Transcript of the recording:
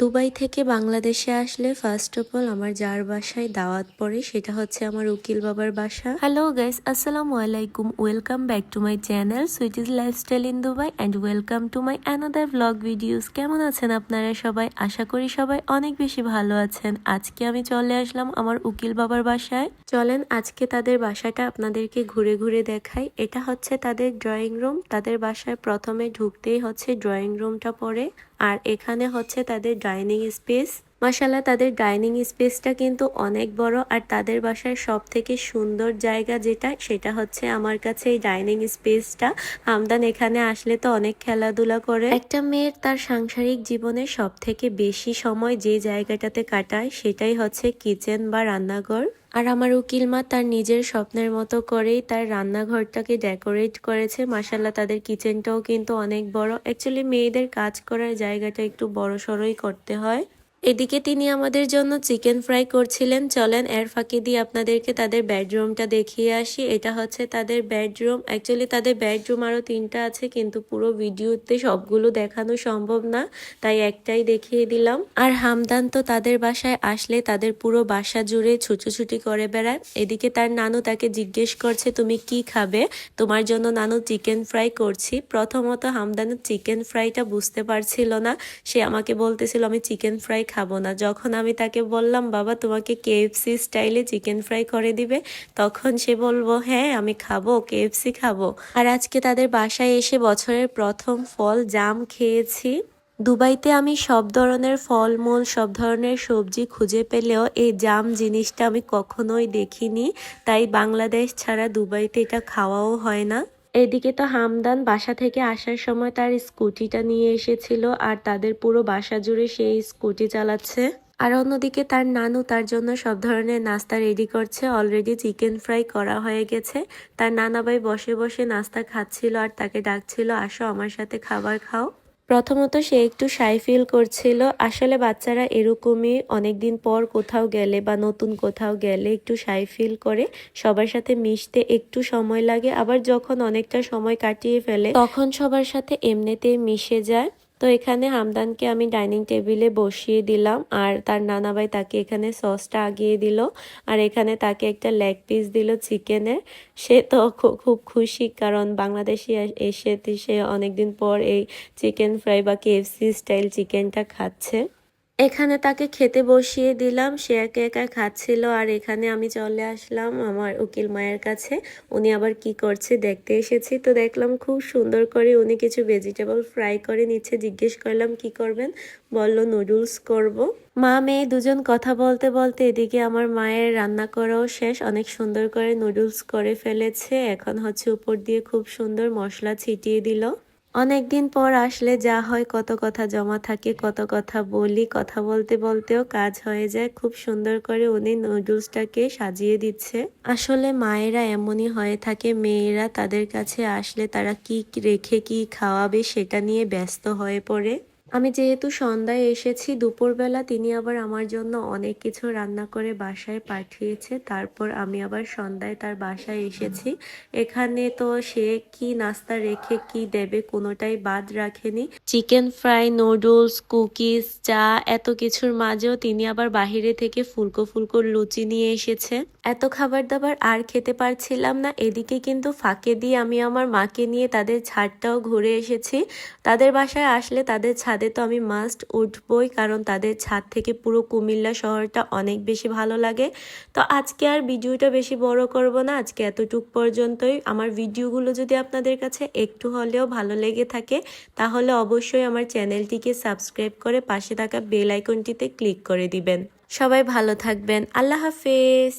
Dubai থেকে বাংলাদেশে আসলে ফার্স্ট অফ অল আমার যার বাসায় দাওয়াত পড়ে সেটা হচ্ছে আমার উকিল বাবার বাসা। হ্যালো গাইস আসসালামু আলাইকুম। Welcome back to my channel Sweeties lifestyle in Dubai and welcome to my another blog videos কেমন আছেন আপনারা সবাই? আশা করি সবাই অনেক বেশি ভালো আছেন। আজকে আমি চলে আসলাম আমার উকিল বাবার বাসায়। চলেন আজকে তাদের বাসাটা আপনাদেরকে ঘুরে ঘুরে দেখাই। এটা হচ্ছে তাদের ড্রয়িং রুম তাদের বাসায় প্রথমে ঢুকতেই হচ্ছে ড্রয়িং রুমটা পড়ে আর এখানে হচ্ছে তাদের ডাইনিং স্পেস মাসাল্লাহ তাদের ডাইনিং স্পেসটা কিন্তু অনেক বড় আর তাদের বাসার সব থেকে সুন্দর জায়গা যেটা, সেটা হচ্ছে আমার কাছে এই ডাইনিং স্পেসটা। হামদান, এখানে আসলে তো অনেক খেলাধুলা করে। একটা মেয়ের তার সাংসারিক জীবনে সব থেকে বেশি সময় যে জায়গাটাতে কাটায়, সেটাই হচ্ছে কিচেন বা রান্নাঘর। আর আমার উকিল মা তার নিজের স্বপ্নের মতো করেই তার রান্নাঘরটাকে ডেকোরেট করেছে। মাসাল্লাহ তাদের কিচেনটাও কিন্তু অনেক বড়। অ্যাকচুয়ালি মেয়েদের কাজ করার জায়গাটা একটু বড় সড়োই করতে হয়। এদিকে তিনি আমাদের জন্য চিকেন ফ্রাই করছিলেন। চলেন, এর ফাঁকি দিয়ে আপনাদেরকে তাদের বেডরুমটা দেখিয়ে আসি। এটা হচ্ছে তাদের বেডরুম। অ্যাকচুয়ালি তাদের বেডরুম আরও তিনটা আছে, কিন্তু পুরো ভিডিওতে সবগুলো দেখানো সম্ভব না, তাই একটাই দেখিয়ে দিলাম। আর হামদান তো তাদের বাসায় আসলে তাদের পুরো বাসা জুড়ে ছুটোছুটি করে বেড়ায়। এদিকে তার নানু তাকে জিজ্ঞেস করছে, তুমি কি খাবে? তোমার জন্য নানু চিকেন ফ্রাই করছি। প্রথমত হামদানের চিকেন ফ্রাইটা বুঝতে পারছিল না। সে আমাকে বলতেছিল, আমি চিকেন ফ্রাই খাব না। যখন আমি তাকে বললাম, বাবা, তোমাকে কেএফসি স্টাইলে চিকেন ফ্রাই করে দিবে? তখন সে বলব হ্যাঁ আমি খাব কেএফসি খাব। আর আজকে তাদের বাসায় এসে বছরের প্রথম ফল জাম খেয়েছি। দুবাইতে আমি সব ধরনের ফলমূল, সব ধরনের সবজি খুঁজে পেলেও এই জাম জিনিসটা আমি কখনোই দেখিনি। তাই বাংলাদেশ ছাড়া দুবাইতে এটা খাওয়াও হয় না। এদিকে তো হামদান বাসা থেকে আসার সময় তার স্কুটিটা নিয়ে এসেছিল আর তাদের পুরো বাসা জুড়ে সেই স্কুটি চালাচ্ছে। আর অন্যদিকে তার নানু তার জন্য সব ধরনের নাস্তা রেডি করছে। অলরেডি চিকেন ফ্রাই করা হয়ে গেছে। তার নানাবাই বসে বসে নাস্তা খাচ্ছিল আর তাকে ডাকছিল, আসো আমার সাথে খাবার খাও। প্রথমত সে একটু সাই ফিল করছিল, আসলে বাচ্চারা এরকমই অনেক দিন পর কোথাও গেলে বা নতুন কোথাও গেলে একটু সাই ফিল করে, সবার সাথে মিশতে একটু সময় লাগে, আবার যখন অনেকটা সময় কাটিয়ে ফেলে, তখন সবার সাথে এমনিতেই মিশে যায়। তো এখানে হামদানকে আমি ডাইনিং টেবিলে বসিয়ে দিলাম, আর তার নানা ভাই তাকে এখানে সসটা আগিয়ে দিল, আর এখানে তাকে একটা লেগ পিস দিল চিকেনের সে তো খুব খুশি, কারণ বাংলাদেশি এসে সে অনেকদিন পর এই চিকেন ফ্রাই বা কেএফসি স্টাইল চিকেনটা খাচ্ছে। এখানে তাকে খেতে বসিয়ে দিলাম। সে একা একা খাচ্ছিল আর এখানে আমি চলে আসলাম আমার উকিল মায়ের কাছে। উনি আবার কি করছে দেখতে এসেছি। তো দেখলাম খুব সুন্দর করে উনি কিছু ভেজিটেবল ফ্রাই করে নিচ্ছে। জিজ্ঞেস করলাম, কি করবেন? বলল নুডলস করব। মা মেয়ে দুজন কথা বলতে বলতে এদিকে আমার মায়ের রান্না করাও শেষ। অনেক সুন্দর করে নুডলস করে ফেলেছে। এখন হচ্ছে উপর দিয়ে খুব সুন্দর মশলা ছিটিয়ে দিল। অনেকদিন পর আসলে যা হয়, কত কথা জমা থাকে, কত কথা বলি, কথা বলতে বলতেও কাজ হয়ে যায়। খুব সুন্দর করে উনি নুডলসটাকে সাজিয়ে দিচ্ছে। আসলে মায়েরা এমনই হয়ে থাকে, মেয়েরা তাদের কাছে আসলে তারা কি রেখে কি খাওয়াবে সেটা নিয়ে ব্যস্ত হয়ে পড়ে। আমি যেহেতু সন্ধ্যায় এসেছি, দুপুরবেলা তিনি আবার আমার জন্য অনেক কিছু রান্না করে বাসায় পাঠিয়েছে। তারপর আমি আবার সন্ধ্যায় তার বাসায় এসেছি। এখানে তো সে কি নাস্তা রেখে কি দেবে কোনোটাই বাদ রাখেনি। চিকেন ফ্রাই, নুডলস, কুকিজ, চা, এত কিছুর মাঝেও তিনি আবার বাহিরে থেকে ফুলকো ফুলকো লুচি নিয়ে এসেছে এত খাবার দাবার আর খেতে পারছিলাম না। এদিকে কিন্তু ফাঁকে দিয়ে আমি আমার মাকে নিয়ে তাদের ছাদটাও ঘুরে এসেছি। তাদের বাসায় আসলে তাদের ছাদে ছাদে তো আমি মাস্ট উঠবই, কারণ তাদের ছাদ থেকে পুরো কুমিল্লা শহরটা অনেক বেশি ভালো লাগে। তো আজকে আর ভিডিওটা বেশি বড় করব না, আজকে এতটুক পর্যন্তই। আমার ভিডিওগুলো যদি আপনাদের কাছে একটু হলেও ভালো লেগে থাকে, তাহলে অবশ্যই আমার চ্যানেলটিকে সাবস্ক্রাইব করে পাশে থাকা বেল আইকনটিতে ক্লিক করে দিবেন। সবাই ভালো থাকবেন। আল্লাহ হাফেজ!